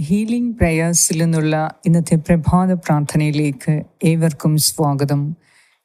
Healing പ്രയേഴ്സിൽ നിന്നുള്ള ഇന്നത്തെ പ്രഭാത പ്രാർത്ഥനയിലേക്ക് ഏവർക്കും സ്വാഗതം.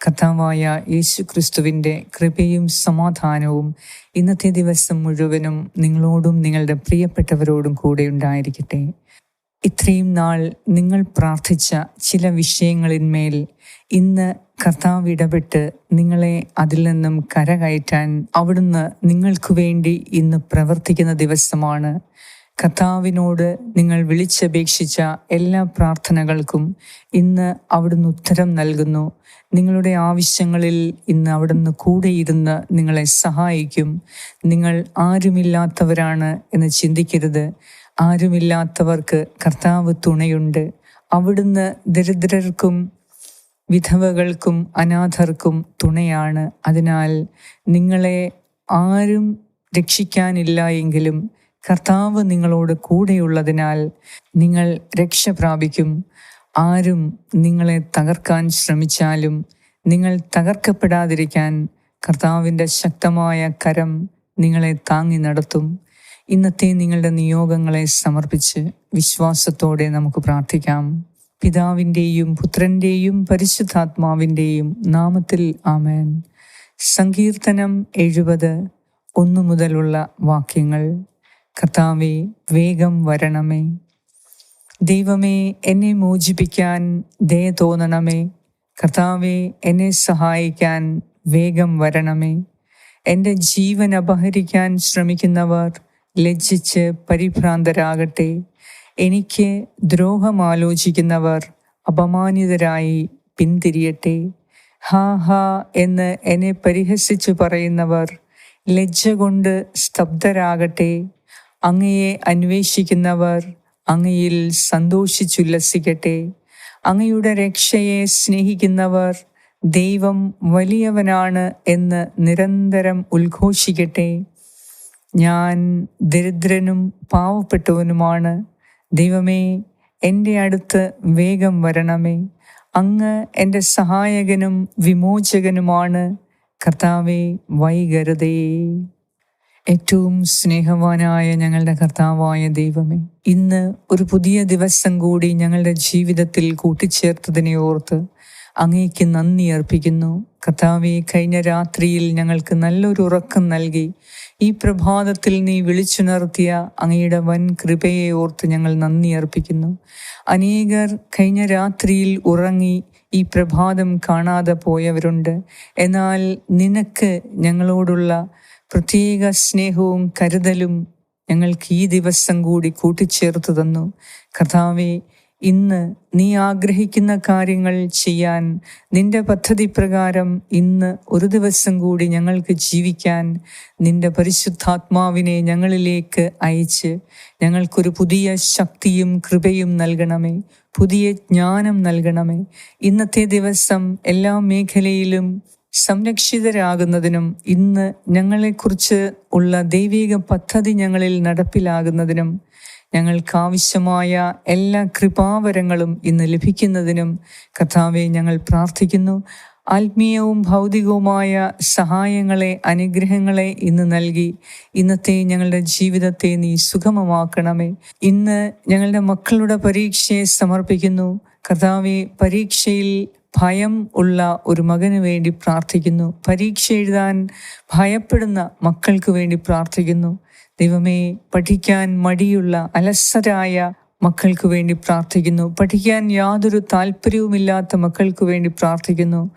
കഥാവായ യേശു ക്രിസ്തുവിന്റെ കൃപയും സമാധാനവും ഇന്നത്തെ ദിവസം മുഴുവനും നിങ്ങളോടും നിങ്ങളുടെ പ്രിയപ്പെട്ടവരോടും കൂടെ ഉണ്ടായിരിക്കട്ടെ. ഇത്രയും നാൾ നിങ്ങൾ പ്രാർത്ഥിച്ച ചില വിഷയങ്ങളിന്മേൽ ഇന്ന് കർത്താവ് ഇടപെട്ട് നിങ്ങളെ അതിൽ നിന്നും കരകയറ്റാൻ അവിടുന്ന് നിങ്ങൾക്ക് വേണ്ടി ഇന്ന് പ്രവർത്തിക്കുന്ന ദിവസമാണ്. കർത്താവിനോട് നിങ്ങൾ വിളിച്ചപേക്ഷിച്ച എല്ലാ പ്രാർത്ഥനകൾക്കും ഇന്ന് അവിടുന്ന് ഉത്തരം നൽകുന്നു. നിങ്ങളുടെ ആവശ്യങ്ങളിൽ ഇന്ന് അവിടുന്ന് കൂടെയിരുന്ന് നിങ്ങളെ സഹായിക്കും. നിങ്ങൾ ആരുമില്ലാത്തവരാണ് എന്ന് ചിന്തിക്കരുത്. ആരുമില്ലാത്തവർക്ക് കർത്താവ് തുണയുണ്ട്. അവിടുന്ന് ദരിദ്രർക്കും വിധവകൾക്കും അനാഥർക്കും തുണയാണ്. അതിനാൽ നിങ്ങളെ ആരും രക്ഷിക്കാനില്ല എങ്കിലും കർത്താവ് നിങ്ങളോട് കൂടെയുള്ളതിനാൽ നിങ്ങൾ രക്ഷ പ്രാപിക്കും. ആരും നിങ്ങളെ തകർക്കാൻ ശ്രമിച്ചാലും നിങ്ങൾ തകർക്കപ്പെടാതിരിക്കാൻ കർത്താവിന്റെ ശക്തമായ കരം നിങ്ങളെ താങ്ങി നടത്തും. ഇന്നത്തെ നിങ്ങളുടെ നിയോഗങ്ങളെ സമർപ്പിച്ച് വിശ്വാസത്തോടെ നമുക്ക് പ്രാർത്ഥിക്കാം. പിതാവിന്റെയും പുത്രന്റെയും പരിശുദ്ധാത്മാവിന്റെയും നാമത്തിൽ ആമേൻ. സങ്കീർത്തനം എഴുപത് ഒന്നു മുതലുള്ള വാക്യങ്ങൾ. കർത്താവെ വേഗം വരണമേ. ദൈവമേ എന്നെ മോചിപ്പിക്കാൻ ദയ തോന്നണമേ. കർത്താവെ എന്നെ സഹായിക്കാൻ വേഗം വരണമേ. എന്റെ ജീവൻ അപഹരിക്കാൻ ശ്രമിക്കുന്നവർ ലജ്ജിച്ച് പരിഭ്രാന്തരാകട്ടെ. എനിക്ക് ദ്രോഹമാലോചിക്കുന്നവർ അപമാനിതരായി പിന്തിരിയട്ടെ. ഹാ ഹാ എന്ന് എന്നെ പരിഹസിച്ചു പറയുന്നവർ ലജ്ജ കൊണ്ട് സ്തബ്ധരാകട്ടെ. അങ്ങയെ അന്വേഷിക്കുന്നവർ അങ്ങയിൽ സന്തോഷിച്ചുല്ലസിക്കട്ടെ. അങ്ങയുടെ രക്ഷയെ സ്നേഹിക്കുന്നവർ ദൈവം വലിയവനാണ് എന്ന് നിരന്തരം ഉദ്ഘോഷിക്കട്ടെ. ഞാൻ ദരിദ്രനും പാവപ്പെട്ടവനുമാണ്. ദൈവമേ എന്റെ അടുത്ത് വേഗം വരണമേ. അങ്ങ് എന്റെ സഹായകനും വിമോചകനുമാണ്. കർത്താവേ വൈകരുതേ. ഏറ്റവും സ്നേഹവാനായ ഞങ്ങളുടെ കർത്താവായ ദൈവമേ ഇന്ന് ഒരു പുതിയ ദിവസം കൂടി ഞങ്ങളുടെ ജീവിതത്തിൽ കൂട്ടിച്ചേർത്തതിനെ ഓർത്ത് അങ്ങേക്ക് നന്ദി അർപ്പിക്കുന്നു. കർത്താവെ കഴിഞ്ഞ രാത്രിയിൽ ഞങ്ങൾക്ക് നല്ലൊരു ഉറക്കം നൽകി. ഈ പ്രഭാതത്തിൽ നീ വിളിച്ചുണർത്തിയ അങ്ങയുടെ വൻ കൃപയെ ഓർത്ത് ഞങ്ങൾ നന്ദി അർപ്പിക്കുന്നു. അനേകർ കഴിഞ്ഞ രാത്രിയിൽ ഉറങ്ങി ഈ പ്രഭാതം കാണാതെ പോയവരുണ്ട്. എന്നാൽ നിനക്ക് ഞങ്ങളോടുള്ള പ്രത്യേക സ്നേഹവും കരുതലും ഞങ്ങൾക്ക് ഈ ദിവസം കൂടി കൂട്ടിച്ചേർത്ത് തന്നു. കർത്താവെ ഇന്ന് നീ ആഗ്രഹിക്കുന്ന കാര്യങ്ങൾ ചെയ്യാൻ നിന്റെ പദ്ധതി പ്രകാരം ഇന്ന് ഒരു ദിവസം കൂടി ഞങ്ങൾക്ക് ജീവിക്കാൻ നിന്റെ പരിശുദ്ധാത്മാവിനെ ഞങ്ങളിലേക്ക് അയച്ച് ഞങ്ങൾക്കൊരു പുതിയ ശക്തിയും കൃപയും നൽകണമേ. പുതിയ ജ്ഞാനം നൽകണമേ. ഇന്നത്തെ ദിവസം എല്ലാ മേഖലയിലും സംരക്ഷിതരാകുന്നതിനും ഇന്ന് ഞങ്ങളെക്കുറിച്ച് ഉള്ള ദൈവിക പദ്ധതി ഞങ്ങളിൽ നടപ്പിലാകുന്നതിനും ഞങ്ങൾക്കാവശ്യമായ എല്ലാ കൃപാവരങ്ങളും ഇന്ന് ലഭിക്കുന്നതിനും കഥാവെ ഞങ്ങൾ പ്രാർത്ഥിക്കുന്നു. ആത്മീയവും ഭൗതികവുമായ സഹായങ്ങളെ അനുഗ്രഹങ്ങളെ ഇന്ന് നൽകി ഇന്നത്തെ ഞങ്ങളുടെ ജീവിതത്തെ നീ സുഗമമാക്കണമേ. ഇന്ന് ഞങ്ങളുടെ മക്കളുടെ പരീക്ഷയെ സമർപ്പിക്കുന്നു. കർത്താവെ പരീക്ഷയിൽ ഭയം ഉള്ള ഒരു മകന് വേണ്ടി പ്രാർത്ഥിക്കുന്നു. പരീക്ഷ എഴുതാൻ ഭയപ്പെടുന്ന മക്കൾക്ക് വേണ്ടി പ്രാർത്ഥിക്കുന്നു. ദൈവമേ പഠിക്കാൻ മടിയുള്ള അലസരായ മക്കൾക്ക് വേണ്ടി പ്രാർത്ഥിക്കുന്നു. പഠിക്കാൻ യാതൊരു താല്പര്യവുമില്ലാത്ത മക്കൾക്ക് വേണ്ടി പ്രാർത്ഥിക്കുന്നു.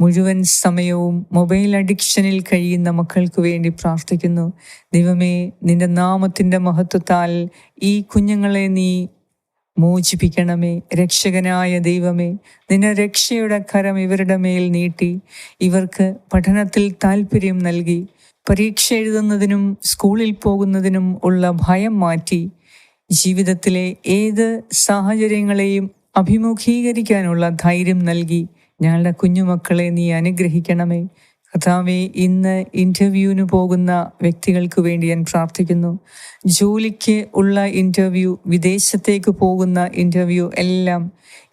മുഴുവൻ സമയവും മൊബൈൽ അഡിക്ഷനിൽ കഴിയുന്ന മക്കൾക്ക് വേണ്ടി പ്രാർത്ഥിക്കുന്നു. ദൈവമേ നിന്റെ നാമത്തിന്റെ മഹത്വത്താൽ ഈ കുഞ്ഞുങ്ങളെ നീ മോചിപ്പിക്കണമേ. രക്ഷകനായ ദൈവമേ നിന്നെ രക്ഷയുടെ കരം ഇവരുടെ മേൽ നീട്ടി. ഇവർക്ക് പഠനത്തിൽ താല്പര്യം നൽകി. പരീക്ഷ എഴുതുന്നതിനും സ്കൂളിൽ പോകുന്നതിനും ഉള്ള ഭയം മാറ്റി. ജീവിതത്തിലെ ഏത് സാഹചര്യങ്ങളെയും അഭിമുഖീകരിക്കാനുള്ള ധൈര്യം നൽകി. ഞങ്ങളുടെ കുഞ്ഞുമക്കളെ നീ അനുഗ്രഹിക്കണമേ. കർത്താവെ ഇന്ന് ഇന്റർവ്യൂവിന് പോകുന്ന വ്യക്തികൾക്ക് വേണ്ടി ഞാൻ പ്രാർത്ഥിക്കുന്നു. ജോലിക്ക് ഉള്ള ഇന്റർവ്യൂ വിദേശത്തേക്ക് പോകുന്ന ഇന്റർവ്യൂ എല്ലാം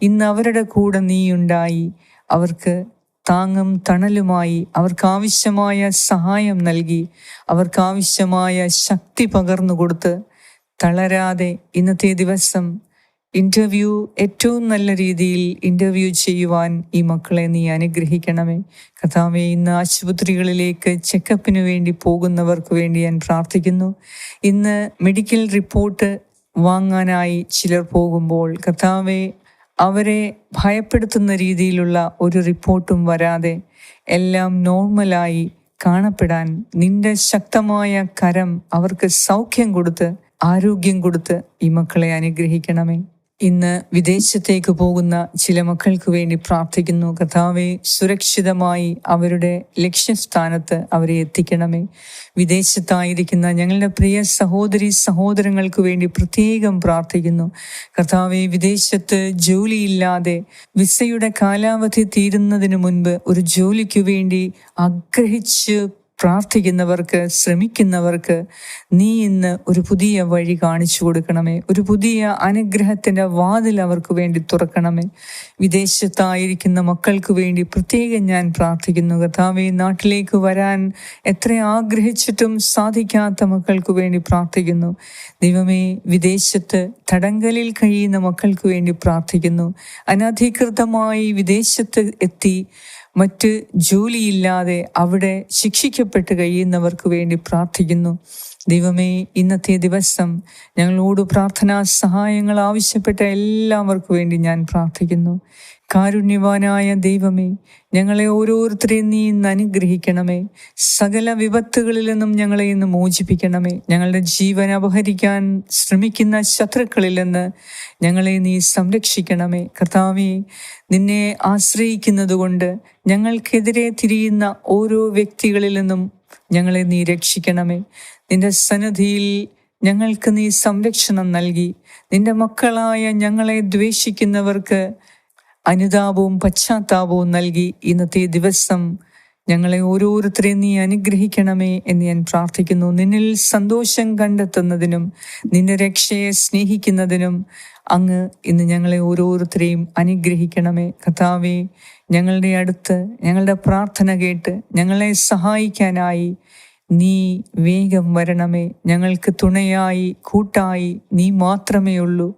ഇന്ന് അവരുടെ കൂടെ നീയുണ്ടായി. അവർക്ക് താങ്ങും തണലുമായി അവർക്ക് ആവശ്യമായ സഹായം നൽകി അവർക്ക് ആവശ്യമായ ശക്തി പകർന്നു കൊടുത്ത് തളരാതെ ഇന്നത്തെ ദിവസം ഇന്റർവ്യൂ ഏറ്റവും നല്ല രീതിയിൽ ഇന്റർവ്യൂ ചെയ്യുവാൻ ഈ മക്കളെ നീ അനുഗ്രഹിക്കണമേ. കഥാവെ ഇന്ന് ആശുപത്രികളിലേക്ക് ചെക്കപ്പിന് വേണ്ടി പോകുന്നവർക്ക് വേണ്ടി ഞാൻ പ്രാർത്ഥിക്കുന്നു. ഇന്ന് മെഡിക്കൽ റിപ്പോർട്ട് വാങ്ങാനായി ചിലർ പോകുമ്പോൾ കഥാവെ അവരെ ഭയപ്പെടുത്തുന്ന രീതിയിലുള്ള ഒരു റിപ്പോർട്ടും വരാതെ എല്ലാം നോർമലായി കാണപ്പെടാൻ നിന്റെ ശക്തമായ കരം അവർക്ക് സൗഖ്യം കൊടുത്ത് ആരോഗ്യം കൊടുത്ത് ഈ മക്കളെ അനുഗ്രഹിക്കണമേ. ഇന്ന് വിദേശത്തേക്ക് പോകുന്ന ചില മക്കൾക്ക് വേണ്ടി പ്രാർത്ഥിക്കുന്നു. കഥാവെ സുരക്ഷിതമായി അവരുടെ ലക്ഷ്യസ്ഥാനത്ത് അവരെ എത്തിക്കണമേ. വിദേശത്തായിരിക്കുന്ന ഞങ്ങളുടെ പ്രിയ സഹോദരി സഹോദരങ്ങൾക്ക് വേണ്ടി പ്രത്യേകം പ്രാർത്ഥിക്കുന്നു. കർത്താവെ വിദേശത്ത് ജോലിയില്ലാതെ വിസയുടെ കാലാവധി തീരുന്നതിന് മുൻപ് ഒരു ജോലിക്ക് വേണ്ടി ആഗ്രഹിച്ച് പ്രാർത്ഥിക്കുന്നവർക്ക് ശ്രമിക്കുന്നവർക്ക് നീ ഇന്ന് ഒരു പുതിയ വഴി കാണിച്ചു കൊടുക്കണമേ. ഒരു പുതിയ അനുഗ്രഹത്തിന്റെ വാതിൽ അവർക്ക് വേണ്ടി തുറക്കണമേ. വിദേശത്തായിരിക്കുന്ന മക്കൾക്ക് വേണ്ടി പ്രത്യേകം ഞാൻ പ്രാർത്ഥിക്കുന്നു. കർത്താവെ നാട്ടിലേക്ക് വരാൻ എത്ര ആഗ്രഹിച്ചിട്ടും സാധിക്കാത്ത മക്കൾക്ക് വേണ്ടി പ്രാർത്ഥിക്കുന്നു. ദൈവമേ വിദേശത്ത് തടങ്കലിൽ കഴിയുന്ന മക്കൾക്ക് വേണ്ടി പ്രാർത്ഥിക്കുന്നു. അനധികൃതമായി വിദേശത്ത് എത്തി മറ്റ് ജോലിയില്ലാതെ അവിടെ ശിക്ഷിക്കപ്പെട്ട് കഴിയുന്നവർക്ക് വേണ്ടി പ്രാർത്ഥിക്കുന്നു. ദൈവമേ ഇന്നത്തെ ദിവസം ഞങ്ങളോട് പ്രാർത്ഥനാ സഹായങ്ങൾ ആവശ്യപ്പെട്ട എല്ലാവർക്കു വേണ്ടി ഞാൻ പ്രാർത്ഥിക്കുന്നു. കാരുണ്യവാനായ ദൈവമേ ഞങ്ങളെ ഓരോരുത്തരെയും നീ ഇന്ന് അനുഗ്രഹിക്കണമേ. സകല വിപത്തുകളിൽ നിന്നും ഞങ്ങളെ ഇന്ന് മോചിപ്പിക്കണമേ. ഞങ്ങളുടെ ജീവൻ അപഹരിക്കാൻ ശ്രമിക്കുന്ന ശത്രുക്കളിൽ നിന്ന് ഞങ്ങളെ നീ സംരക്ഷിക്കണമേ. കർത്താവെ നിന്നെ ആശ്രയിക്കുന്നത് കൊണ്ട് ഞങ്ങൾക്കെതിരെ തിരിയുന്ന ഓരോ വ്യക്തികളിൽ നിന്നും ഞങ്ങളെ നീ രക്ഷിക്കണമേ. നിന്റെ സന്നദ്ധിയിൽ ഞങ്ങൾക്ക് നീ സംരക്ഷണം നൽകി. നിന്റെ മക്കളായ ഞങ്ങളെ ദ്വേഷിക്കുന്നവർക്ക് അനുതാപവും പശ്ചാത്താപവും നൽകി ഇന്നത്തെ ദിവസം ഞങ്ങളെ ഓരോരുത്തരെയും നീ അനുഗ്രഹിക്കണമേ എന്ന് ഞാൻ പ്രാർത്ഥിക്കുന്നു. നിന്നിൽ സന്തോഷം കണ്ടെത്തുന്നതിനും നിന്റെ രക്ഷയെ സ്നേഹിക്കുന്നതിനും അങ്ങ് ഇന്ന് ഞങ്ങളെ ഓരോരുത്തരെയും അനുഗ്രഹിക്കണമേ. കഥാവേ ഞങ്ങളുടെ അടുത്ത് ഞങ്ങളുടെ പ്രാർത്ഥന കേട്ട് ഞങ്ങളെ സഹായിക്കാനായി നീ വേഗം വരണമേ. ഞങ്ങൾക്ക് തുണയായി കൂട്ടായി നീ മാത്രമേ ഉള്ളൂ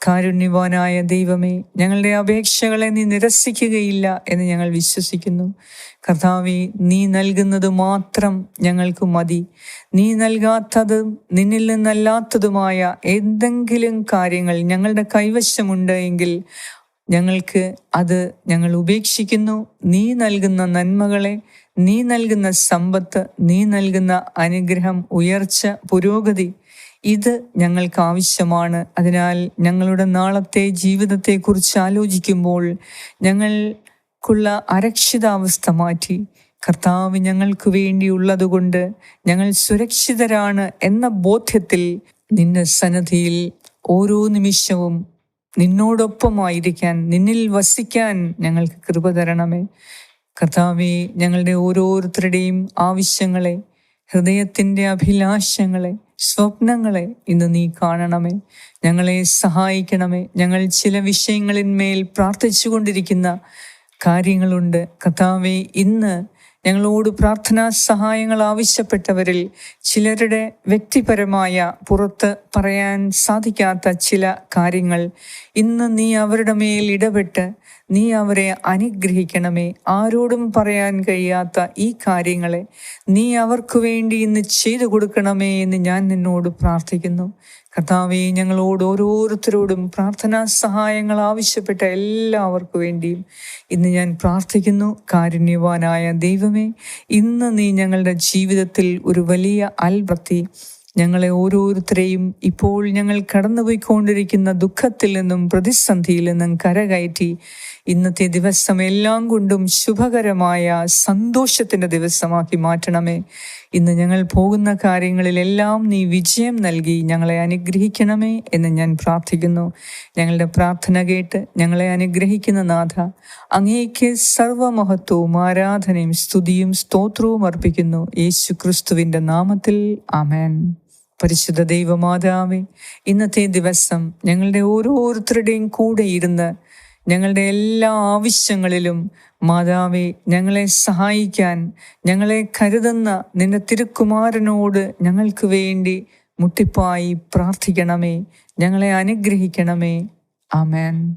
കാരുണ്യവാനായ ദൈവമേ ഞങ്ങളുടെ അപേക്ഷകളെ നീ നിരസിക്കുകയില്ല എന്ന് ഞങ്ങൾ വിശ്വസിക്കുന്നു. കർത്താവെ നീ നൽകുന്നത് മാത്രം ഞങ്ങൾക്ക് മതി. നീ നൽകാത്തതും നിന്നിൽ നിന്നല്ലാത്തതുമായ എന്തെങ്കിലും കാര്യങ്ങൾ ഞങ്ങളുടെ കൈവശമുണ്ട് എങ്കിൽ ഞങ്ങൾക്ക് അത് ഞങ്ങൾ ഉപേക്ഷിക്കുന്നു. നീ നൽകുന്ന നന്മകളെ നീ നൽകുന്ന സമ്പത്ത് നീ നൽകുന്ന അനുഗ്രഹം ഉയർച്ച പുരോഗതി ഇത് ഞങ്ങൾക്ക് ആവശ്യമാണ് അതിനാൽ ഞങ്ങളുടെ നാളത്തെ ജീവിതത്തെക്കുറിച്ച് ആലോചിക്കുമ്പോൾ ഞങ്ങൾക്കുള്ള അരക്ഷിതാവസ്ഥ മാറ്റി. കർത്താവ് ഞങ്ങൾക്ക് വേണ്ടിയുള്ളതുകൊണ്ട് ഞങ്ങൾ സുരക്ഷിതരാണ് എന്ന ബോധ്യത്തിൽ നിന്റെ സന്നദ്ധിയിൽ ഓരോ നിമിഷവും നിന്നോടൊപ്പമായിരിക്കാൻ നിന്നിൽ വസിക്കാൻ ഞങ്ങൾക്ക് കൃപ തരണമേ. കർത്താവെ ഞങ്ങളുടെ ഓരോരുത്തരുടെയും ആവശ്യങ്ങളെ ഹൃദയത്തിന്റെ അഭിലാഷങ്ങളെ സ്വപ്നങ്ങളെ ഇന്ന് നീ കാണണമേ. ഞങ്ങളെ സഹായിക്കണമേ. ഞങ്ങൾ ചില വിഷയങ്ങളിന്മേൽ പ്രാർത്ഥിച്ചുകൊണ്ടിരിക്കുന്ന കാര്യങ്ങളുണ്ട്. കഥാവെ ഇന്ന് ഞങ്ങളോട് പ്രാർത്ഥനാ സഹായങ്ങൾ ആവശ്യപ്പെട്ടവരിൽ ചിലരുടെ വ്യക്തിപരമായ പുറത്ത് പറയാൻ സാധിക്കാത്ത ചില കാര്യങ്ങൾ ഇന്ന് നീ അവരുടെ മേൽ ഇടപെട്ട് നീ അവരെ അനുഗ്രഹിക്കണമേ. ആരോടും പറയാൻ കഴിയാത്ത ഈ കാര്യങ്ങളെ നീ അവർക്ക് വേണ്ടി ഇന്ന് ചെയ്തു കൊടുക്കണമേ എന്ന് ഞാൻ നിന്നോട് പ്രാർത്ഥിക്കുന്നു. കർത്താവെ ഞങ്ങളോട് ഓരോരുത്തരോടും പ്രാർത്ഥനാ സഹായങ്ങൾ ആവശ്യപ്പെട്ട എല്ലാവർക്കു വേണ്ടിയും ഇന്ന് ഞാൻ പ്രാർത്ഥിക്കുന്നു. കാരുണ്യവാനായ ദൈവമേ ഇന്ന് നീ ഞങ്ങളുടെ ജീവിതത്തിൽ ഒരു വലിയ അൽബത്തി ഞങ്ങളെ ഓരോരുത്തരെയും ഇപ്പോൾ ഞങ്ങൾ കടന്നുപോയിക്കൊണ്ടിരിക്കുന്ന ദുഃഖത്തിൽ നിന്നും പ്രതിസന്ധിയിൽ നിന്നും കരകയറ്റി. ഇന്നത്തെ ദിവസം എല്ലാം കൊണ്ടും ശുഭകരമായ സന്തോഷത്തിന്റെ ദിവസമാക്കി മാറ്റണമേ. ഇന്ന് ഞങ്ങൾ പോകുന്ന കാര്യങ്ങളിലെല്ലാം നീ വിജയം നൽകി ഞങ്ങളെ അനുഗ്രഹിക്കണമേ എന്ന് ഞാൻ പ്രാർത്ഥിക്കുന്നു. ഞങ്ങളുടെ പ്രാർത്ഥന കേട്ട് ഞങ്ങളെ അനുഗ്രഹിക്കുന്ന നാഥ അങ്ങേക്ക് സർവമഹത്വവും ആരാധനയും സ്തുതിയും സ്തോത്രവും അർപ്പിക്കുന്നു. യേശു ക്രിസ്തുവിന്റെ നാമത്തിൽ ആമേൻ. പരിശുദ്ധ ദൈവമാതാവേ ഇന്നത്തെ ദിവസം ഞങ്ങളുടെ ഓരോരുത്തരുടെയും കൂടെ ഇരുന്ന് ഞങ്ങളുടെ എല്ലാ ആവശ്യങ്ങളിലും മാതാവെ ഞങ്ങളെ സഹായിക്കാൻ ഞങ്ങളെ കരുതുന്ന നിന്റെ തിരുക്കുമാരനോട് ഞങ്ങൾക്ക് വേണ്ടി മുട്ടിപ്പായി പ്രാർത്ഥിക്കണമേ ഞങ്ങളെ അനുഗ്രഹിക്കണമേ. ആമേൻ.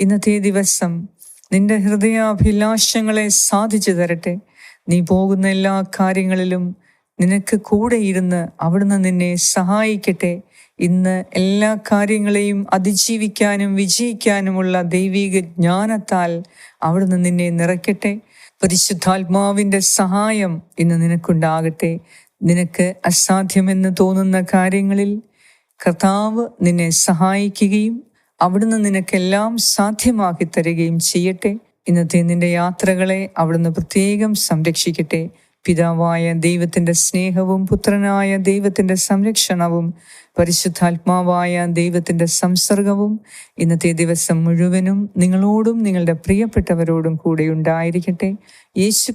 ഇന്നത്തെ ദിവസം നിന്റെ ഹൃദയാഭിലാഷങ്ങളെ സാധിച്ചു തരട്ടെ. നീ പോകുന്ന എല്ലാ കാര്യങ്ങളിലും നിനക്ക് കൂടെ ഇരുന്ന് അവിടുന്ന് നിന്നെ സഹായിക്കട്ടെ. ഇന്ന് എല്ലാ കാര്യങ്ങളെയും അതിജീവിക്കാനും വിജയിക്കാനുമുള്ള ദൈവിക ജ്ഞാനത്താൽ അവിടുന്ന് നിന്നെ നിറയ്ക്കട്ടെ. പരിശുദ്ധാത്മാവിന്റെ സഹായം ഇന്ന് നിനക്കുണ്ടാകട്ടെ. നിനക്ക് അസാധ്യമെന്ന് തോന്നുന്ന കാര്യങ്ങളിൽ കർത്താവ് നിന്നെ സഹായിക്കുകയും അവിടുന്ന് നിനക്കെല്ലാം സാധ്യമാക്കി തരികയും ചെയ്യട്ടെ. ഇന്നത്തെ നിന്റെ യാത്രകളെ അവിടുന്ന് പ്രത്യേകം സംരക്ഷിക്കട്ടെ. പിതാവായ ദൈവത്തിന്റെ സ്നേഹവും പുത്രനായ ദൈവത്തിന്റെ സംരക്ഷണവും പരിശുദ്ധാത്മാവായ ദൈവത്തിന്റെ സംസർഗവും ഇന്നത്തെ ദിവസം മുഴുവനും നിങ്ങളോടും നിങ്ങളുടെ പ്രിയപ്പെട്ടവരോടും കൂടെ ഉണ്ടായിരിക്കട്ടെ. യേശു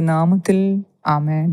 നാമത്തിൽ ആമേൻ.